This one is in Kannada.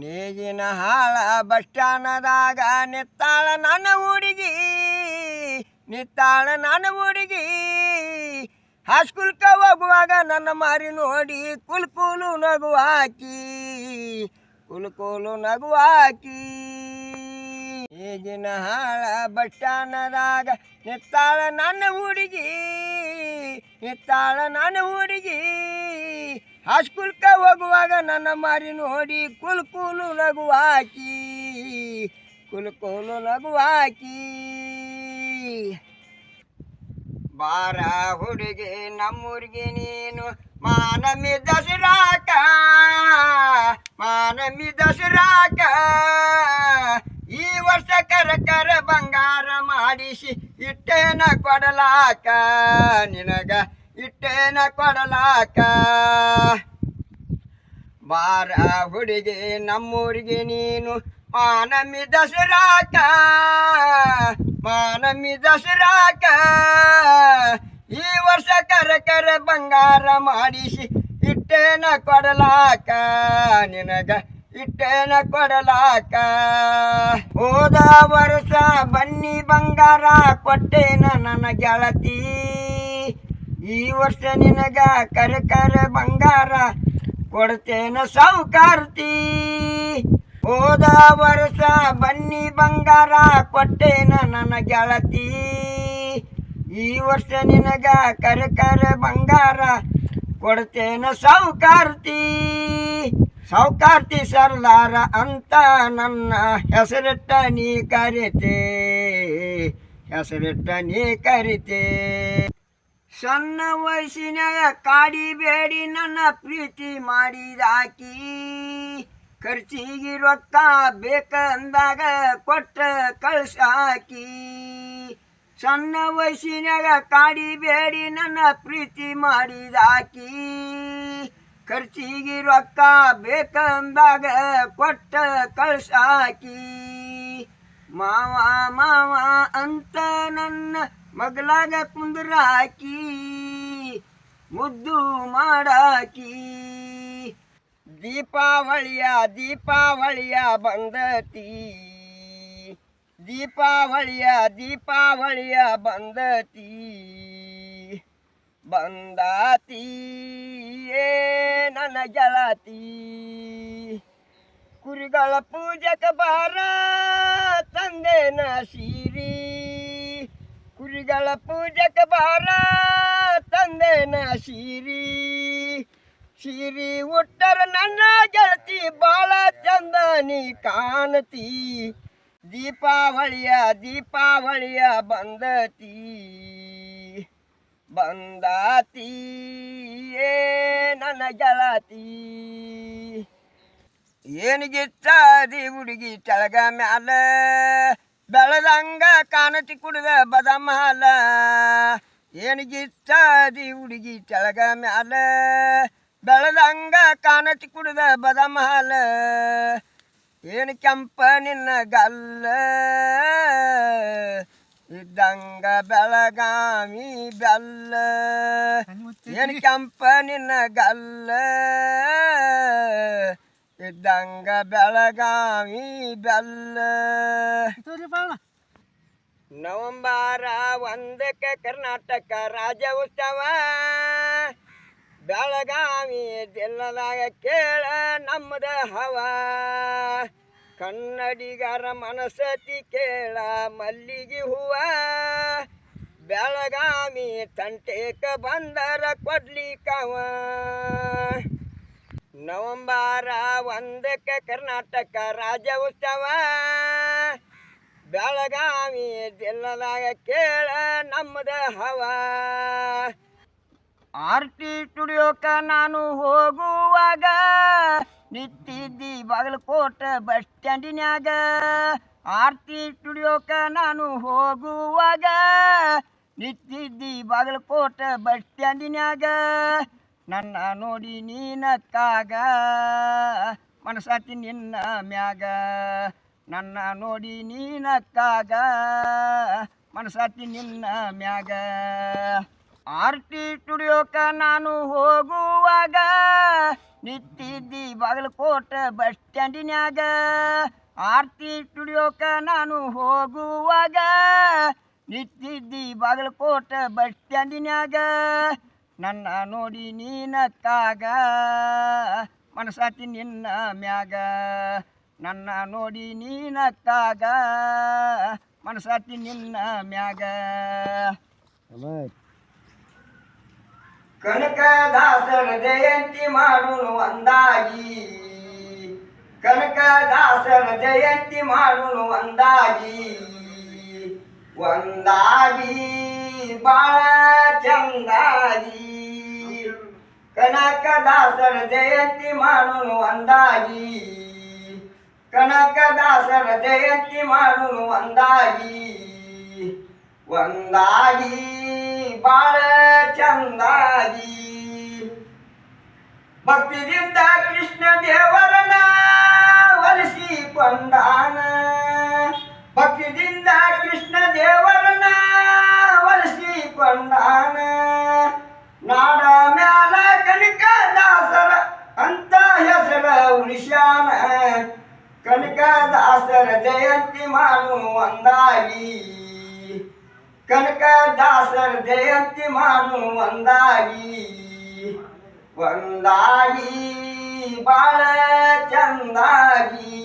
ನೇಗಿನ ಹಾಳ ಬಸ್ ಸ್ಟ್ಯಾಂಡದಾಗ ನಿತ್ತಾಳ ನನ್ನ ಹುಡುಗಿ ನಿತ್ತಾಳ ನನ್ನ ಹುಡುಗಿ. ಹಾಸ್ಕುಲ್ಕ ಹೋಗುವಾಗ ನನ್ನ ಮಾರಿ ನೋಡಿ ಕುಲ್ಕೂಲು ನಗುವಾಕಿ ನಗು ಹಾಕಿ, ಕುಲ್ಕೂಲು ನಗು ಹಾಕಿ. ಈಗಿನ ಹಾಳ ಬಸ್ ಸ್ಟ್ಯಾಂಡದಾಗ ನಿತ್ತಾಳ ನನ್ನ ಹುಡುಗಿ ನಿತ್ತಾಳ ನನ್ನ ಹುಡುಗಿ. ಹಾಸ್ಕೂಲ್ಕ ಹೋಗುವಾಗ ನನ್ನ ಮಾರಿ ನೋಡಿ ಕುಲ್ ಕೂಲು ನಗು ಹಾಕಿ, ಕುಲ್ ಕೂಲು ನಗು ಹಾಕಿ. ಬಾರ ಹುಡುಗಿ ನಮ್ಮೂರಿಗೆ ನೀನು ಮಾನಮಿ ದಸರಾಕ ಮಾನಮಿ ದಸರಾಕ ಈ ವರ್ಷ ಕರ ಕರ ಬಂಗಾರ ಮಾಡಿಸಿ, ಇಟ್ಟೇನ ಕೊಡಲಾಕ, ನಿನಗ ಇಟ್ಟೇನ ಕೊಡಲಾಕ? ಬಾರ ಹುಡುಗಿ ನಮ್ಮೂರಿಗೆ ನೀನು ಮಾನಮಿ ದಸರಾಕ ಮಾನಮಿ ದಸರಾಕ ಈ ವರ್ಷ ಕರ ಕರ ಬಂಗಾರ ಮಾಡಿಸಿ ಇಟ್ಟೇನ ಕೊಡಲಾಕ? ನಿನಗ ಇಟ್ಟೇನ ಕೊಡಲಾಕ? ಹೋದ ವರ್ಷ ಬನ್ನಿ ಬಂಗಾರ ಕೊಟ್ಟೇನ ನನ್ನ ಗೆಳತಿ. ಈ ವರ್ಷ ನಿನಗ ಕರೆ ಕರೆ ಬಂಗಾರ ಕೊಡ್ತೇನ ಸಾವುಕಾರ್ತಿ ಹೋದ ವರ್ಷ ಬನ್ನಿ ಬಂಗಾರ ಕೊಟ್ಟೇನ ನನ್ನ ಗೆಳತಿ. ಈ ವರ್ಷ ನಿನಗ ಕರೆ ಕರೆ ಬಂಗಾರ ಕೊಡ್ತೇನ ಸಾವುಕಾರ್ತಿ ಸಾವುಕಾರ್ತಿ ಸರ್ದಾರ ಅಂತ ನನ್ನ ಹೆಸರಿಟ್ಟ ನೀ ಕರಿತೆ, ಹೆಸರಿಟ್ಟ ನೀ ಕರಿತೆ. ಸಣ್ಣ ವಯಸ್ಸಿನಾಗ ಕಾಡಿಬೇಡಿ ನನ್ನ ಪ್ರೀತಿ ಮಾಡಿದಾಕಿ. ಖರ್ಚಿಗೆ ರೊಕ್ಕ ಬೇಕಂದಾಗ ಕೊಟ್ಟ ಕಳ್ಸಾಕಿ ಸಣ್ಣ ವಯಸ್ಸಿನಾಗ ಕಾಡಿಬೇಡಿ ನನ್ನ ಪ್ರೀತಿ ಮಾಡಿದಾಕಿ. ಖರ್ಚಿಗೆ ರೊಕ್ಕ ಬೇಕಂದಾಗ ಕೊಟ್ಟ ಕಳ್ಸಾಕಿ ಮಾವ ಮಾವ ಅಂತ ನನ್ನ ಮಗಳಾಗ ಕುಂದ್ರಾಕಿ, ಮುದ್ದು ಮಾಡಾಕಿ. ದೀಪಾವಳಿಯ ದೀಪಾವಳಿಯ ಬಂದತಿ. ದೀಪಾವಳಿಯ ದೀಪಾವಳಿಯ ಬಂದತಿ. ಬಂದಾತಿ, ಏ ನನ್ನ ಗೆಳತಿ ಕುರಿಗಳ ಪೂಜಕ ಬಾರ ತಂದೆನ ಸೀರಿ. ಕುರಿಗಳ ಪೂಜಕ ಬಾರ ತಂದೆನ ಸೀರಿ ಸೀರಿ ಉಟ್ಟರ ನನ್ನ ಗೆಳತಿ ಬಾಳ ಚಂದ ನೀ ಕಾಣತಿ ದೀಪಾವಳಿಯ ದೀಪಾವಳಿಯ ಬಂದತಿ ಬಂದಾತಿ ಏ ನನ್ನ ಗೆಳತಿ ಏನಿಗಿತ್ತಾದಿ ಹುಡುಗಿ ಕೆಳಗ ಮ್ಯಾಲ ಬೆಳದಂಗ ಕಾಣತಿ ಕುಡಿದ ಬದಮ ಹಾಲ ಏನಿಗಿತ್ತಾದಿ ಹುಡುಗಿ ಕೆಳಗ ಮ್ಯಾಲ ಬೆಳದಂಗ ಕಾಣತಿ ಕುಡಿದ ಬದಮ ಹಾಲ ಏನು ಕೆಂಪ ನಿನ್ನ ಗಲ್ಲ ಇದ್ದಂಗ ಬೆಳಗಾವಿ ಬೆಲ್ಲ ಏನು ಕೆಂಪ ನಿನ್ನ ಗಲ್ಲ ಇದ್ದಂಗ ಬೆಳಗಾವಿ ಬೆಲ್ಲ. ನವಂಬರ ಒಂದಕ್ಕೆ ಕರ್ನಾಟಕ ರಾಜ್ಯ ಉತ್ಸವ. ಬೆಳಗಾವಿ ಜಿಲ್ಲದಾಗ ಕೇಳ ನಮ್ಮದ ಹವ. ಕನ್ನಡಿಗರ ಮನಸತಿ ಕೇಳ ಮಲ್ಲಿಗೆ ಹೂವ. ಬೆಳಗಾವಿ ತಂಟೇಕ ಬಂದರ ಕೊಡ್ಲಿಕ್ಕವ ನವಂಬರ ಒಂದಕ್ಕೆ ಕರ್ನಾಟಕ ರಾಜ್ಯ ಉತ್ಸವ. ಬೆಳಗಾವಿ ಜಿಲ್ಲದಾಗ ಕೇಳ ನಮ್ಮದ ಹವ. ಆರ್ತಿ ಸ್ಟುಡಿಯೋಕ ನಾನು ಹೋಗುವಾಗ ನಿಂತಿದ್ದಿ ಬಾಗಲಕೋಟೆ ಬಸ್ ಸ್ಟ್ಯಾಂಡಿನ್ಯಾಗ. ಆರ್ತಿ ಸ್ಟುಡಿಯೋಕ ನಾನು ಹೋಗುವಾಗ ನಿಂತಿದ್ದಿ ಬಾಗಲಕೋಟೆ ಬಸ್ ಸ್ಟ್ಯಾಂಡಿನ್ಯಾಗ. ನನ್ನ ನೋಡಿ ನೀನತ್ತಾಗ ಮನಸಾತಿ ನಿನ್ನ ಮ್ಯಾಗ. ನನ್ನ ನೋಡಿ ನೀನತ್ತಾಗ ಮನಸಾತಿ ನಿನ್ನ ಮ್ಯಾಗ. ಆರ್ತಿ ತುಡಿಯೋಕ ನಾನು ಹೋಗುವಾಗ ನಿತ್ತಿದ್ದಿ ಬಾಗಲಕೋಟ ಬಸ್ ಸ್ಟ್ಯಾಂಡಿನ್ಯಾಗ. ಆರ್ತಿ ತುಡಿಯೋಕ ನಾನು ಹೋಗುವಾಗ ನಿತ್ತಿದ್ದಿ ಬಾಗಲಕೋಟ ಬಸ್ ಸ್ಟ್ಯಾಂಡಿನ್ಯಾಗ. ನನ್ನ ನೋಡಿ ನೀನತ್ತಾಗ ಮನಸಾತಿ ನಿನ್ನ ಮ್ಯಾಗ. ನನ್ನ ನೋಡಿ ನೀನತ್ತಾಗ ಮನಸಾತಿ ನಿನ್ನ ಮ್ಯಾಗ. ಕನಕದಾಸರ ಜಯಂತಿ ಮಾಡುನು ಒಂದಾಗಿ. ಕನಕದಾಸರ ಜಯಂತಿ ಮಾಡುನು ಒಂದಾಗಿ. ಒಂದಾಗಿ. ಬಾಳ ಚಂದಾಗಿ ಕನಕದಾಸರ ಜಯಂತಿ ಮಾಡುನು ಒಂದಾಗಿ ಕನಕದಾಸರ ಜಯಂತಿ ಮಾಡುನು ಒಂದಾಗಿ ಒಂದಾಗಿ ಬಾಳ ಚಂದಾಗಿ ಭಕ್ತಿದಿಂದ ಕೃಷ್ಣ ದೇವರನ ಒಲಿಸಿಕೊಂಡಾನ ಭಕ್ತಿದಿಂದ ಕೃಷ್ಣ ದೇವರನ ಒಲಿಸಿಕೊಂಡಾನ ನಾಡ ಮ್ಯಾಲ ಕನಕದಾಸರ ಅಂತ ಹೆಸರ ಉಳಿಸ್ಯಾನ ಕನಕದಾಸರ ಜಯಂತಿ ಮಾಡು ಒಂದಾಗಿ ಕನಕದಾಸರ ಜಯಂತಿ ಮಾಡು ಒಂದಾಗಿ ಒಂದಾಗಿ ಬಾಳ ಚಂದಾಗಿ